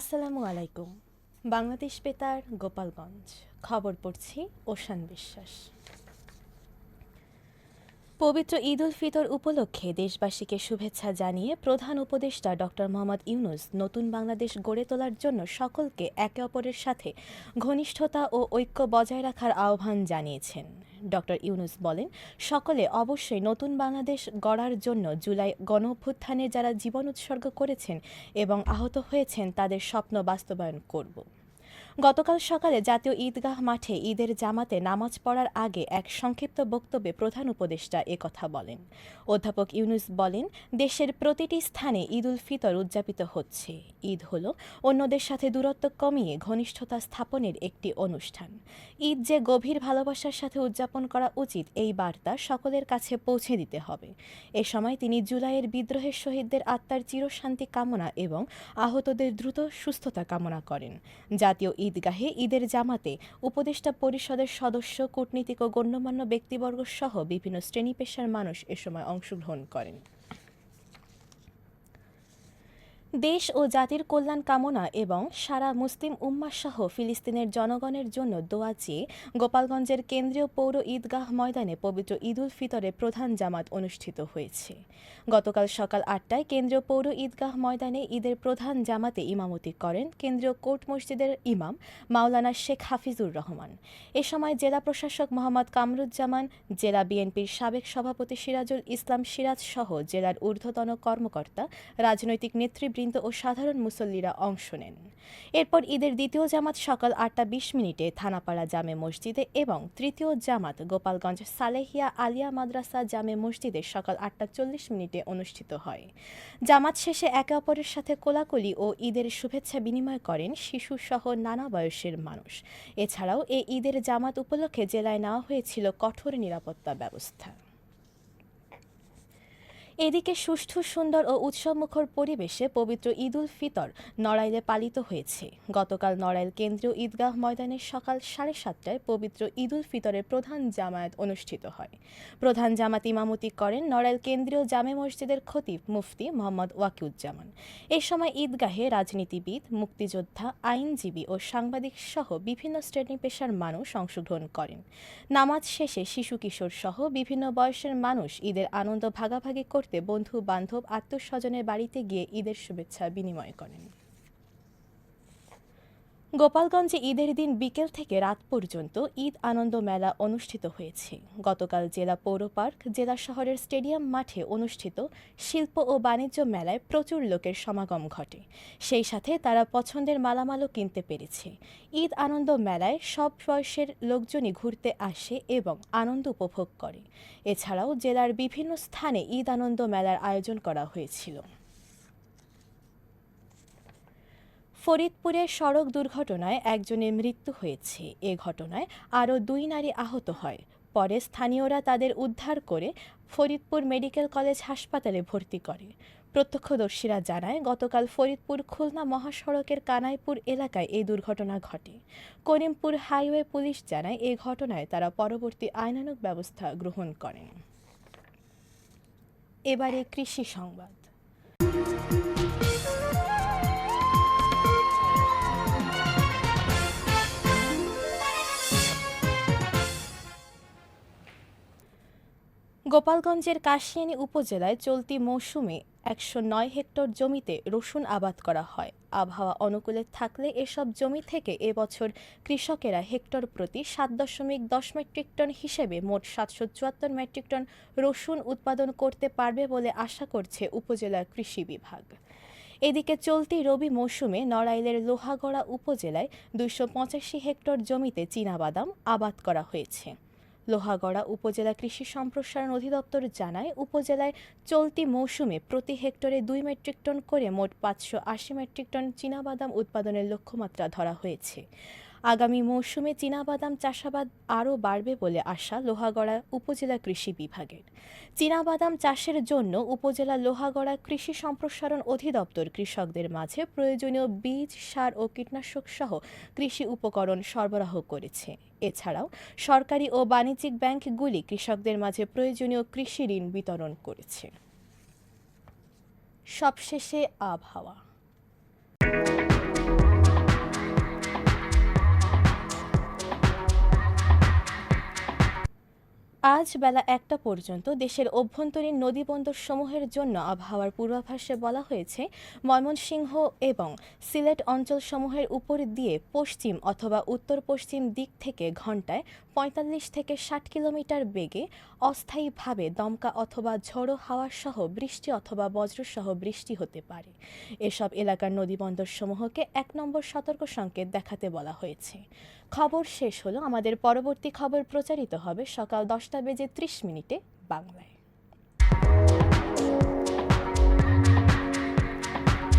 আসসালামু আলাইকুম। বাংলাদেশ বেতার, গোপালগঞ্জ। খবর পড়ছি ওশান বিশ্বাস। পবিত্র ঈদ উল ফিতর উপলক্ষে দেশবাসীকে শুভেচ্ছা জানিয়ে প্রধান উপদেষ্টা ডক্টর মোহাম্মদ ইউনুস নতুন বাংলাদেশ গড়ে তোলার জন্য সকলকে একে অপরের সাথে ঘনিষ্ঠতা ও ঐক্য বজায় রাখার আহ্বান জানিয়েছেন। ডক্টর ইউনুস বলেন, সকলে অবশ্যই নতুন বাংলাদেশ গড়ার জন্য জুলাই গণ যারা জীবন উৎসর্গ করেছেন এবং আহত হয়েছেন, তাদের স্বপ্ন বাস্তবায়ন করব। গতকাল সকালে জাতীয় ঈদগাহ মাঠে ঈদের জামাতে নামাজ পড়ার আগে এক সংক্ষিপ্ত বক্তব্যে প্রধান উপদেষ্টা একথা বলেন। অধ্যাপক ইউনুস বলেন, দেশের প্রতিটি স্থানে ঈদ উল ফিতর উদযাপিত হচ্ছে। ঈদ হল অন্যদের সাথে দূরত্ব কমিয়ে ঘনিষ্ঠতা স্থাপনের একটি অনুষ্ঠান। ঈদ যে গভীর ভালোবাসার সাথে উদযাপন করা উচিত, এই বার্তা সকলের কাছে পৌঁছে দিতে হবে। এ সময় তিনি জুলাইয়ের বিদ্রোহের শহীদদের আত্মার চিরশান্তি কামনা এবং আহতদের দ্রুত সুস্থতা কামনা করেন। জাতীয় ঈদগাহে ঈদের জামাতে উপদেষ্টা পরিষদের সদস্য, কূটনীতিক ও গণ্যমান্য ব্যক্তিবর্গ সহ বিভিন্ন শ্রেণি পেশার মানুষ এ সময় অংশগ্রহণ করেন। দেশ ও জাতির কল্যাণ কামনা এবং সারা মুসলিম উম্মাহ সহ ফিলিস্তিনের জনগণের জন্য দোয়া চেয়ে গোপালগঞ্জের কেন্দ্রীয় পৌর ঈদগাহ ময়দানে পবিত্র ঈদ উল ফিতরের প্রধান জামাত অনুষ্ঠিত হয়েছে। গতকাল সকাল আটটায় কেন্দ্রীয় পৌর ঈদগাহ ময়দানে ঈদের প্রধান জামাতে ইমামতি করেন কেন্দ্রীয় কোর্ট মসজিদের ইমাম মাওলানা শেখ হাফিজুর রহমান। এ সময় জেলা প্রশাসক মোহাম্মদ কামরুজ্জামান, জেলা বিএনপির সাবেক সভাপতি সিরাজুল ইসলাম সিরাজ সহ জেলার ঊর্ধ্বতন কর্মকর্তা, রাজনৈতিক নেতৃবৃন্দ ও সাধারণ মুসল্লিরা অংশ নেন। এরপর ঈদের দ্বিতীয় জামাত সকাল আটটা বিশ মিনিটে থানাপাড়া জামে মসজিদে এবং তৃতীয় জামাত গোপালগঞ্জ সালেহিয়া আলিয়া মাদ্রাসা জামে মসজিদে সকাল আটটা চল্লিশ মিনিটে অনুষ্ঠিত হয়। জামাত শেষে একে অপরের সাথে কোলাকুলি ও ঈদের শুভেচ্ছা বিনিময় করেন শিশুসহ নানা বয়সের মানুষ। এছাড়াও এ ঈদের জামাত উপলক্ষে জেলায় নেওয়া হয়েছিল কঠোর নিরাপত্তা ব্যবস্থা। এদিকে সুষ্ঠু, সুন্দর ও উৎসবমুখর পরিবেশে পবিত্র ঈদ উল ফিতর নড়াইলে পালিত হয়েছে। গতকাল নড়াইল কেন্দ্রীয় ঈদগাহ ময়দানে সকাল সাড়ে সাতটায় পবিত্র ঈদ উল ফিতরের প্রধান জামায়াত অনুষ্ঠিত হয়। প্রধান জামাত ইমামতি করেন নড়াইল কেন্দ্রীয় জামে মসজিদের খতিব মুফতি মোহাম্মদ ওয়াকিউজ্জামান। এ সময় ঈদগাহে রাজনীতিবিদ, মুক্তিযোদ্ধা, আইনজীবী ও সাংবাদিক সহ বিভিন্ন শ্রেণি পেশার মানুষ অংশগ্রহণ করেন। নামাজ শেষে শিশু কিশোর সহ বিভিন্ন বয়সের মানুষ ঈদের আনন্দ ভাগাভাগি করতে করতে বন্ধু বান্ধব আত্মস্বজনের বাড়িতে গিয়ে ঈদের শুভেচ্ছা বিনিময় করেন। গোপালগঞ্জে ঈদের দিন বিকেল থেকে রাত পর্যন্ত ঈদ আনন্দ মেলা অনুষ্ঠিত হয়েছে। গতকাল জেলা পৌর পার্ক, জেলা শহরের স্টেডিয়াম মাঠে অনুষ্ঠিত শিল্প ও বাণিজ্য মেলায় প্রচুর লোকের সমাগম ঘটে। সেই সাথে তারা পছন্দের মালামালও কিনতে পেরেছে। ঈদ আনন্দ মেলায় সব বয়সের লোকজনই ঘুরতে আসে এবং আনন্দ উপভোগ করে। এছাড়াও জেলার বিভিন্ন স্থানে ঈদ আনন্দ মেলার আয়োজন করা হয়েছিল। ফরিদপুরে সড়ক দুর্ঘটনায় একজনের মৃত্যু হয়েছে। এ ঘটনায় আরও দুই নারী আহত হয়। পরে স্থানীয়রা তাদের উদ্ধার করে ফরিদপুর মেডিকেল কলেজ হাসপাতালে ভর্তি করে। প্রত্যক্ষদর্শীরা জানায়, গতকাল ফরিদপুর খুলনা মহাসড়কের কানাইপুর এলাকায় এই দুর্ঘটনা ঘটে। করিমপুর হাইওয়ে পুলিশ জানায় এই ঘটনায় তারা পরবর্তী আইনানুগ ব্যবস্থা গ্রহণ করেন। এবারে কৃষি সংবাদ। গোপালগঞ্জের কাশিয়ানী উপজেলায় চলতি মৌসুমে একশো নয় হেক্টর জমিতে রসুন আবাদ করা হয়। আবহাওয়া অনুকূলে থাকলে এসব জমি থেকে এবছর কৃষকেরা হেক্টর প্রতি সাত দশমিক দশ মেট্রিক টন হিসেবে মোট সাতশো চুয়াত্তর মেট্রিক টন রসুন উৎপাদন করতে পারবে বলে আশা করছে উপজেলার কৃষি বিভাগ। এদিকে চলতি রবি মৌসুমে নড়াইলের লোহাগড়া উপজেলায় দুইশো পঁচাশি হেক্টর জমিতে চীনাবাদাম আবাদ করা হয়েছে। লোহাগড়া উপজেলা কৃষি সম্প্রসারণ অধিদপ্তর জানায়, উপজেলায় চলতি মৌসুমে প্রতি হেক্টরে দুই মেট্রিক টন করে মোট পাঁচশো আশি মেট্রিক টন চীনাবাদাম উৎপাদনের লক্ষ্যমাত্রা ধরা হয়েছে। আগামী মৌসুমে চীনাবাদাম চাষাবাদ আরও বাড়বে বলে আশা লোহাগড়া উপজেলা কৃষি বিভাগের। চীনাবাদাম চাষের জন্য উপজেলা লোহাগড়া কৃষি সম্প্রসারণ অধিদপ্তর কৃষকদের মাঝে প্রয়োজনীয় বীজ, সার ও কীটনাশক সহ কৃষি উপকরণ সরবরাহ করেছে। এছাড়াও সরকারি ও বাণিজ্যিক ব্যাংকগুলি কৃষকদের মাঝে প্রয়োজনীয় কৃষি ঋণ বিতরণ করেছে। সবশেষে আবহাওয়া। আজ বেলা একটা পর্যন্ত দেশের অভ্যন্তরীণ নদীবন্দর সমূহের জন্য আবহাওয়ার পূর্বাভাসে বলা হয়েছে, ময়মনসিংহ এবং সিলেট অঞ্চলসমূহের উপর দিয়ে পশ্চিম অথবা উত্তর পশ্চিম দিক থেকে ঘন্টায় পঁয়তাল্লিশ থেকে ষাট কিলোমিটার বেগে অস্থায়ীভাবে দমকা অথবা ঝড়ো হাওয়া সহ বৃষ্টি অথবা বজ্রসহ বৃষ্টি হতে পারে। এসব এলাকার নদীবন্দরসমূহকে এক নম্বর সতর্ক সংকেত দেখাতে বলা হয়েছে। খবর শেষ হলো। আমাদের পরবর্তী খবর প্রচারিত হবে সকাল দশটা বেজে ত্রিশ মিনিটে বাংলায়।